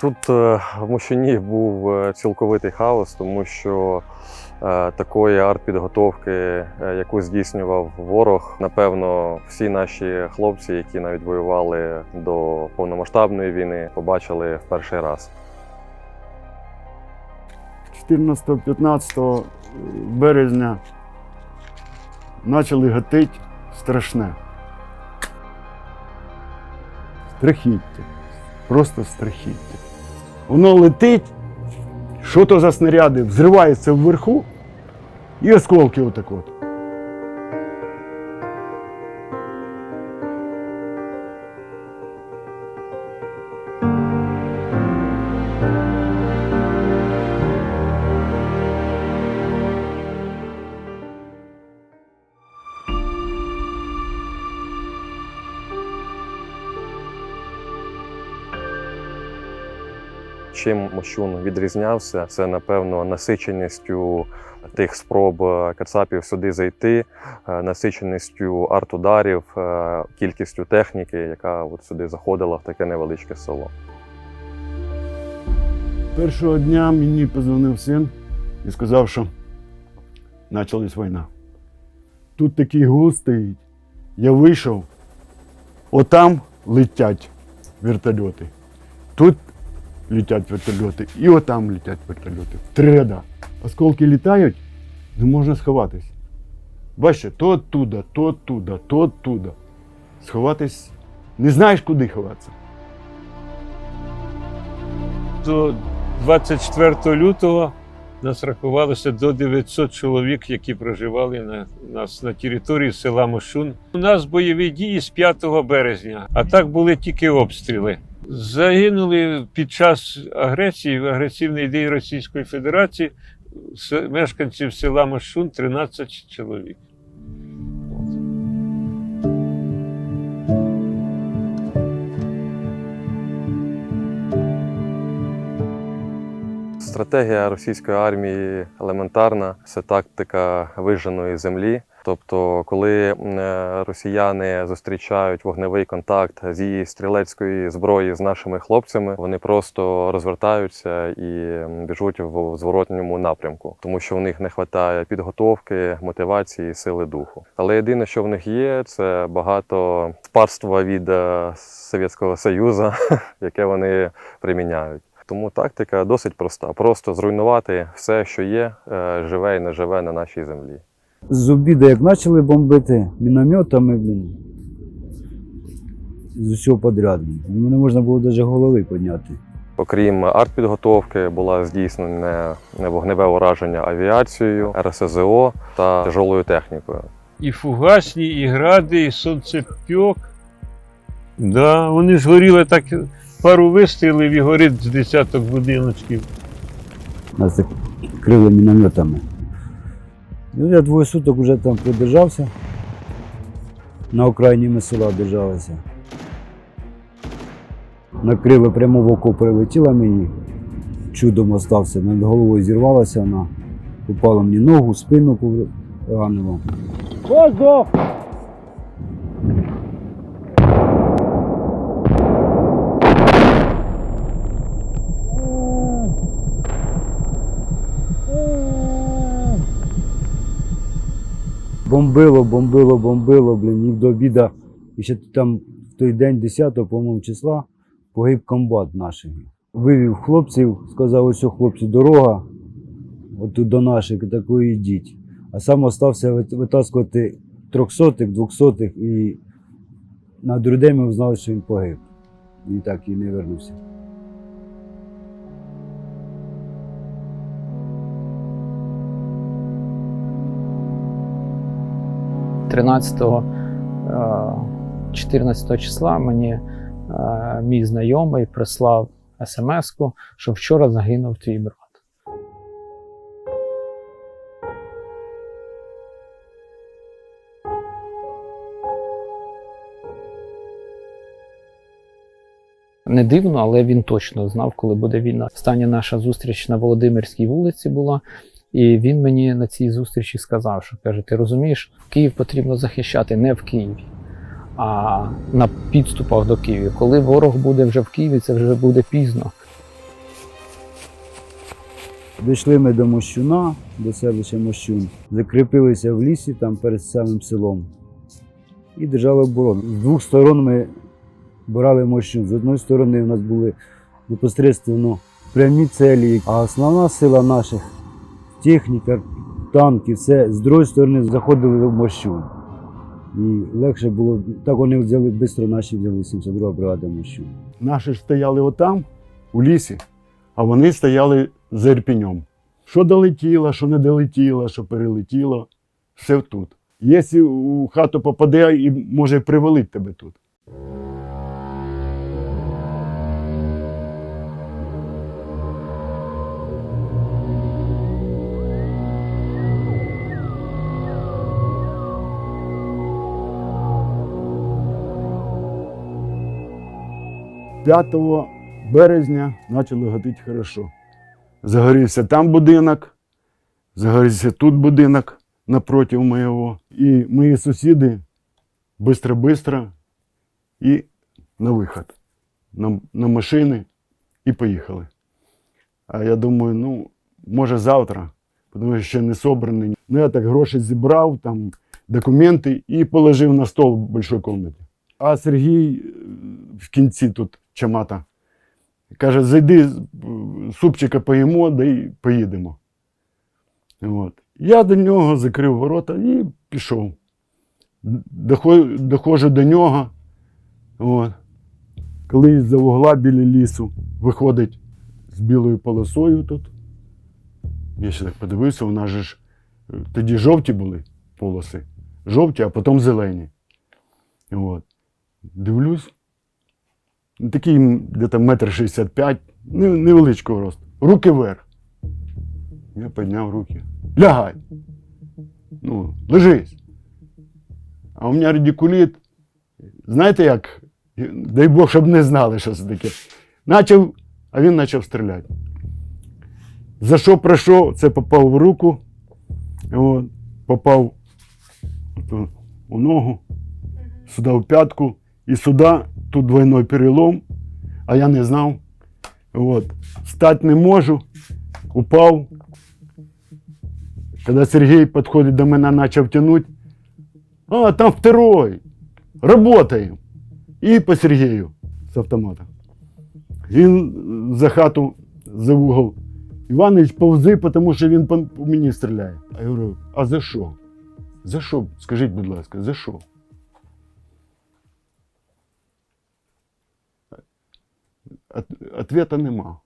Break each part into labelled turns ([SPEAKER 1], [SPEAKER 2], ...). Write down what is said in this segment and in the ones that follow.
[SPEAKER 1] Тут е, в Мощуні був е, цілковитий хаос, тому що е, такої артпідготовки, яку здійснював ворог, напевно, всі наші хлопці, які навіть воювали до повномасштабної війни, побачили в перший раз.
[SPEAKER 2] 14-15 березня почали гатити страшне. Страхіття. Просто страхіття. Воно летить, що то за снаряди, взривається вверху і осколки отак от.
[SPEAKER 1] Чим Мощун відрізнявся, це напевно насиченістю тих спроб е, кацапів сюди зайти, е, насиченістю артударів, е, кількістю техніки, яка от сюди заходила в таке невеличке село.
[SPEAKER 2] Першого дня мені позвонив син і сказав, що почалась війна. Тут такий гул стоїть. Я вийшов, отам летять вертольоти. Тут летять вертольоти, і отам летять вертольоти. Три. Осколки літають, не можна сховатись. Бачите, то оттуда, то оттуда, то оттуда. Сховатись не знаєш, куди ховатися.
[SPEAKER 3] До 24 лютого нас рахувалося до 900 чоловік, які проживали на нас на території села Мошун. У нас бойові дії з 5 березня, а так були тільки обстріли. Загинули під час агресії, агресивної дії Російської Федерації мешканців села Мошун 13 чоловік.
[SPEAKER 1] Стратегія російської армії елементарна це тактика виженої землі. Тобто, коли росіяни зустрічають вогневий контакт зі стрілецької зброї з нашими хлопцями, вони просто розвертаються і біжуть в зворотньому напрямку, тому що в них не вистачає підготовки, мотивації, сили духу. Але єдине, що в них є, це багато спарства від е, Совєтського Союзу, яке вони приміняють. Тому тактика досить проста: просто зруйнувати все, що є, е, живе і не живе на нашій землі.
[SPEAKER 4] З обіду, як почали бомбити мінометами, блін, з усього подряд. блін. Не можна було навіть голови підняти.
[SPEAKER 1] Окрім артпідготовки, була здійснена вогневе ураження авіацією, РСЗО та тяжолою технікою.
[SPEAKER 3] І фугасні, і гради, і сонцепьок. Да, вони ж горіли так пару вистрілів і горить з десяток будиночків.
[SPEAKER 4] Нас так крили мінометами. Ну, я двоє суток вже там продержався. На окраїні ми села держалися. Накрило прямо в око прилетіло мені. Чудом остався, над головою зірвалася вона. Попала мені ногу, спину поранило. Воздух! Бомбило, бомбило, бомбило, блін, їх до обіда. І ще там в той день, 10 по-моєму, числа, погиб комбат наш. Вивів хлопців, сказав, ось хлопці, дорога, отут до наших, такої йдіть. А сам остався витаскувати трьохсотих, двохсотих, і на другий день ми узнали, що він погиб. І так і не вернувся.
[SPEAKER 5] – 14 числа мені е, мій знайомий прислав смс-ку, що вчора загинув твій брат. Не дивно, але він точно знав, коли буде війна. Остання наша зустріч на Володимирській вулиці була. І він мені на цій зустрічі сказав, що каже: ти розумієш, Київ потрібно захищати не в Києві, а на підступах до Києва. Коли ворог буде вже в Києві, це вже буде пізно.
[SPEAKER 4] Дійшли ми до Мощуна, до селища Мощун, закріпилися в лісі там перед самим селом і держали оборону. З двох сторон ми брали Мощун. З одної сторони у нас були непосередньо прямі цілі, а основна сила наших техніка, танки, все з другої сторони заходили в Мощун. І легше було, так вони взяли, швидко наші взяли 72 бригада Мощун.
[SPEAKER 2] Наші ж стояли отам, у лісі, а вони стояли за Ірпіньом. Що долетіло, що не долетіло, що перелетіло, все тут. Якщо у хату попаде і може привалити тебе тут. П'ятого березня почало гатити хорошо. Загорівся там будинок, загорівся тут будинок напротив моєго. І мої сусіди бистро-бистро і на виход, на, на машини і поїхали. А я думаю, ну, може завтра, тому що ще не собраний. Ну, я так гроші зібрав, там документи і положив на стол в большой кімнаті. А Сергій е, в кінці тут чамата. Каже, зайди, супчика поїмо, да й поїдемо. От. Я до нього закрив ворота і пішов. Доходжу до нього. От. Коли з-за вугла біля лісу виходить з білою полосою тут. Я ще так подивився, у нас же ж тоді жовті були полоси. Жовті, а потім зелені. От. Дивлюсь. Такий м, десь метр шістдесят п'ять, не- невеличкого росту. Руки вверх. Я підняв руки. Лягай. Ну, лежись. А у мене радикуліт. Знаєте як? Дай Бог, щоб не знали, що це таке. Начав, а він почав стріляти. За що пройшов, це попав в руку, от, попав ото у ногу, сюди в п'ятку, і сюди тут двойной перелом, а я не знав. От. Стати не можу, упав. Коли Сергій підходить до мене, почав тягнути, а, там второй, работаем. І по Сергію з автомата. Він за хату, за угол. Іванович повзи, тому що він по мені стріляє. А я говорю, а за що? За що? Скажіть, будь ласка, за що? Ответа нема.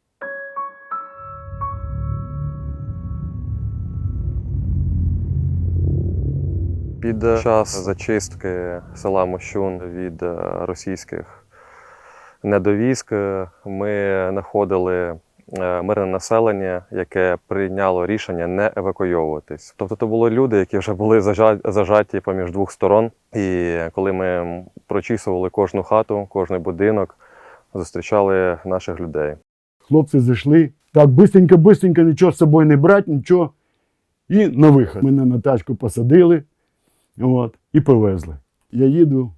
[SPEAKER 1] Під час зачистки села Мощун від е, російських недовійськ е, ми знаходили е, мирне населення, яке прийняло рішення не евакуйовуватись. Тобто, це були люди, які вже були зажаті поміж двох сторон. І коли ми прочісували кожну хату, кожний будинок, зустрічали наших людей.
[SPEAKER 2] Хлопці зайшли. Так, бистренько, бистренько, нічого з собою не брати, нічого. І на вихід. Мене на тачку посадили от, і повезли. Я їду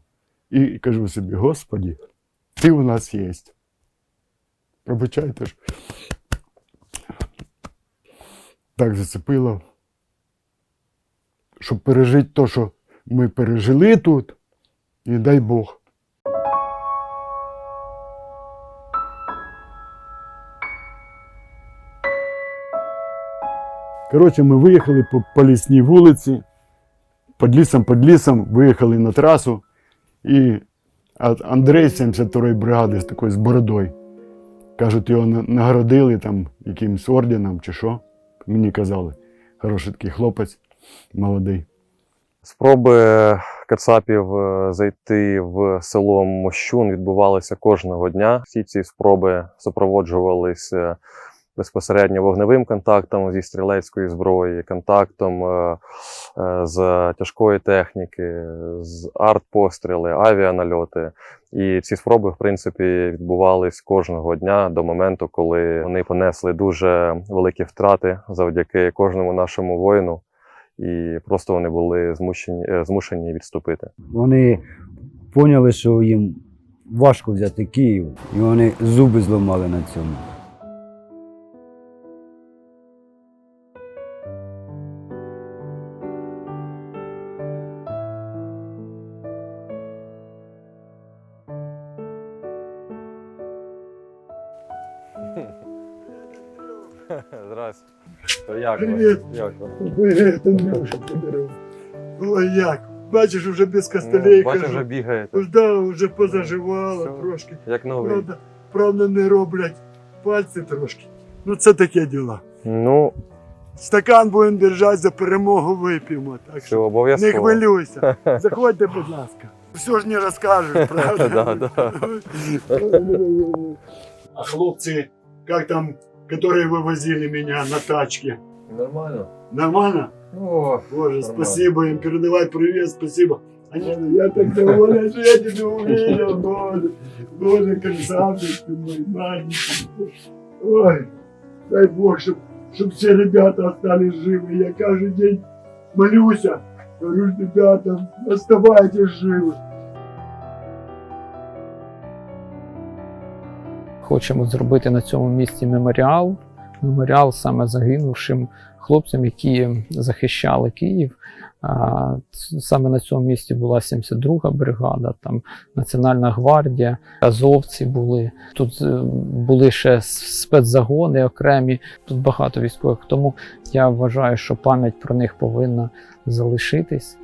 [SPEAKER 2] і кажу собі: Господі, ти у нас є. Пробачайте ж. Так зацепило. Щоб пережити те, що ми пережили тут, і дай Бог. Коротше, ми виїхали по, по лісній вулиці, під лісом, під лісом, виїхали на трасу. І Андрей 72-ї бригади з такою з бородою. Кажуть, його на- нагородили там якимось орденом чи що. Мені казали, хороший такий хлопець, молодий.
[SPEAKER 1] Спроби кацапів е, зайти в село Мощун відбувалися кожного дня. Всі ці спроби супроводжувалися безпосередньо вогневим контактом зі стрілецької зброї, контактом е, е, з тяжкої техніки, з артпостріли, авіанальоти. І ці спроби, в принципі, відбувались кожного дня до моменту, коли вони понесли дуже великі втрати завдяки кожному нашому воїну і просто вони були змушені, е, змушені відступити.
[SPEAKER 4] Вони поняли, що їм важко взяти Київ, і вони зуби зламали на цьому.
[SPEAKER 2] Привіт.
[SPEAKER 1] Як ви?
[SPEAKER 2] Привіт, Андрюша, подарив. Ой, як? Бачиш, вже без
[SPEAKER 1] Ну,
[SPEAKER 2] костелей
[SPEAKER 1] бачу,
[SPEAKER 2] кажу.
[SPEAKER 1] вже бігаєте.
[SPEAKER 2] Ось да, вже позаживало
[SPEAKER 1] Все.
[SPEAKER 2] трошки.
[SPEAKER 1] Як новий.
[SPEAKER 2] Правда, правда, не роблять пальці трошки. Ну це таке діло.
[SPEAKER 1] Ну,
[SPEAKER 2] Стакан будемо держати, за перемогу вип'ємо. Так
[SPEAKER 1] все
[SPEAKER 2] що не
[SPEAKER 1] обов'язково.
[SPEAKER 2] хвилюйся. Заходьте, будь ласка. Все ж не розкажеш, правда?
[SPEAKER 1] Да, да.
[SPEAKER 2] А хлопцы, как там, которые вывозили меня на тачке?
[SPEAKER 1] Нормально.
[SPEAKER 2] Нормально?
[SPEAKER 1] О,
[SPEAKER 2] Боже,
[SPEAKER 1] Нормально.
[SPEAKER 2] спасибо им, передавай привет, спасибо. Они, я так доволен, что я тебя увидел, Боже. Боже, красавчик ты мой, маленький. Ой, дай Бог, чтобы чтоб все ребята остались живы. Я каждый день молюсь, говорю, ребята, оставайтесь живы.
[SPEAKER 5] Хочемо зробити на цьому місці меморіал. Меморіал саме загинувшим хлопцям, які захищали Київ. Саме на цьому місці була 72-га бригада, там Національна гвардія, азовці були. Тут е, були ще спецзагони окремі. Тут багато військових. Тому я вважаю, що пам'ять про них повинна залишитись.